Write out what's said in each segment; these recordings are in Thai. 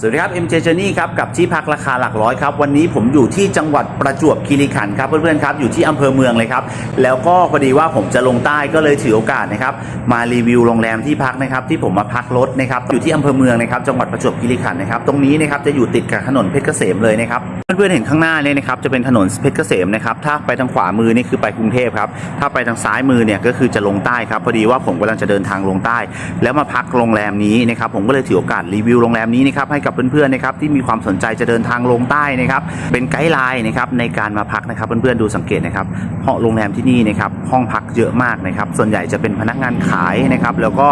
สวัสดีครับ MJ Journey ครับกับที่พักราคาหลักร้อยครับ วันนี้ผมอยู่ที่จังหวัดประจวบคีรีขันธ์ครับเพื่อนๆครับอยู่ที่อำเภอเมืองเลยครับ แล้วก็พอดีว่าผมจะลงใต้ก็เลยถือโอกาสนะครับมารีวิวโรงแรมที่พักนะครับที่ผมมาพักรถนะครับอยู่ที่อำเภอเมืองนะครับจังหวัดประจวบคีรีขันธ์นะครับตรงนี้นะครับจะอยู่ติดกับถนนเพชรเกษมเลยนะครับ เพื่อนๆเห็นข้างหน้าเนี่ยนะครับจะเป็นถนนเพชรเกษมนะครับถ้าไปทางขวามือนี่คือไปกรุงเทพครับถ้าไปทางซ้ายมือเนี่ยก็คือจะลงใต้ครับพอดีว่าผมกำลังจะเดินทางลงใต้ แล้วมาพักโรงแรมนี้นะครับผมก็เลยถือโอกาสรีวิวโรงแรมนี้นะครับให้กับเพื่อนๆนะครับที่มีความสนใจจะเดินทางลงใต้นะครับเป็นไกด์ไลน์นะครับในการมาพักนะครับเพื่อนๆดูสังเกตนะครับห้องโรงแรมที่นี่นะครับห้องพักเยอะมากนะครับส่วนใหญ่จะเป็นพนักงานขายนะครับแล้วก็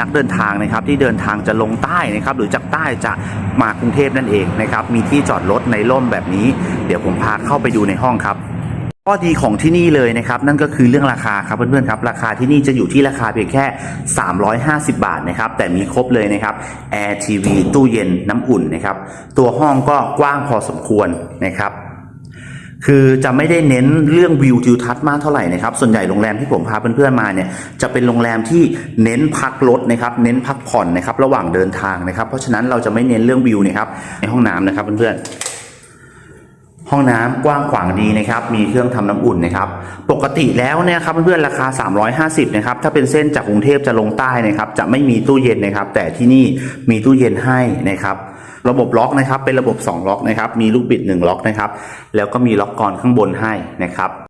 นักเดินทางนะครับที่เดินทางจะลงใต้นะครับหรือจากใต้จะมากรุงเทพนั่นเองนะครับมีที่จอดรถในร่มแบบนี้ เดี๋ยวผมพาเข้าไปดูในห้องครับข้อดีของที่นี่เลยนะครับนั่นก็คือเรื่องราคาครับเพื่อนๆครับราคาที่นี่จะอยู่ที่ราคาเพียงแค่ 350 บาทนะครับแต่มีครบเลยนะครับแอร์ทีวีตู้เย็นน้ำอุ่นนะครับตัวห้องก็กว้างพอสมควรนะครับคือจะไม่ได้เน้นเรื่องวิวทิวทัศน์มากเท่าไหร่นะครับส่วนใหญ่โรงแรมที่ผมพาเพื่อนๆมาเนี่ยจะเป็นโรงแรมที่เน้นพักรถนะครับเน้นพักผ่อนนะครับระหว่างเดินทางนะครับเพราะฉะนั้นเราจะไม่เน้นเรื่องวิวนะครับในห้องน้ำนะครับเพื่อนๆ ห้องน้ำกว้างขวางดีนะครับ มีเครื่องทำน้ำอุ่นนะครับ ปกติแล้วเนี่ยครับเพื่อนๆราคา 350นะครับ ถ้าเป็นเส้นจากกรุงเทพจะลงใต้นะครับ จะไม่มีตู้เย็นนะครับ แต่ที่นี่มีตู้เย็นให้นะครับ ระบบล็อกนะครับ เป็นระบบ 2 ล็อกนะครับ มีลูกบิด 1 ล็อกนะครับ แล้วก็มีล็อกกรอนข้างบนให้นะครับ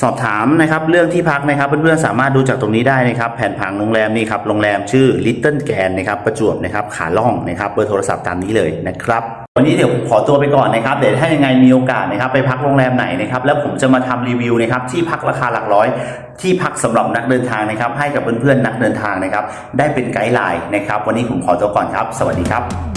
สอบถามนะครับเรื่องที่พักนะครับเพื่อนๆสามารถดูจากตรงนี้ได้นะครับแผนผังโรงแรมนี่ครับโรงแรมชื่อ Little g a n นะครับประจวบนะครับขาล่องนะครับเบอร์โทรศัพท์ตามนี้เลยนะครับวันนี้เดี๋ยวขอตัวไปก่อนนะครับเดี๋ยวถ้ายังไงมีโอกาสนะครับไปพักโรงแรมไหนนะครับแล้วผมจะมาทำรีวิวนะครับที่พักราคาหลักร้อย ที่พักสำหรับนักเดินทางนะครับให้กับเพื่อนๆนักเดินทางนะครับได้เป็นไกด์ไลน์นะครับวันนี้ผมขอตัวก่อนครับ สวัสดีครับ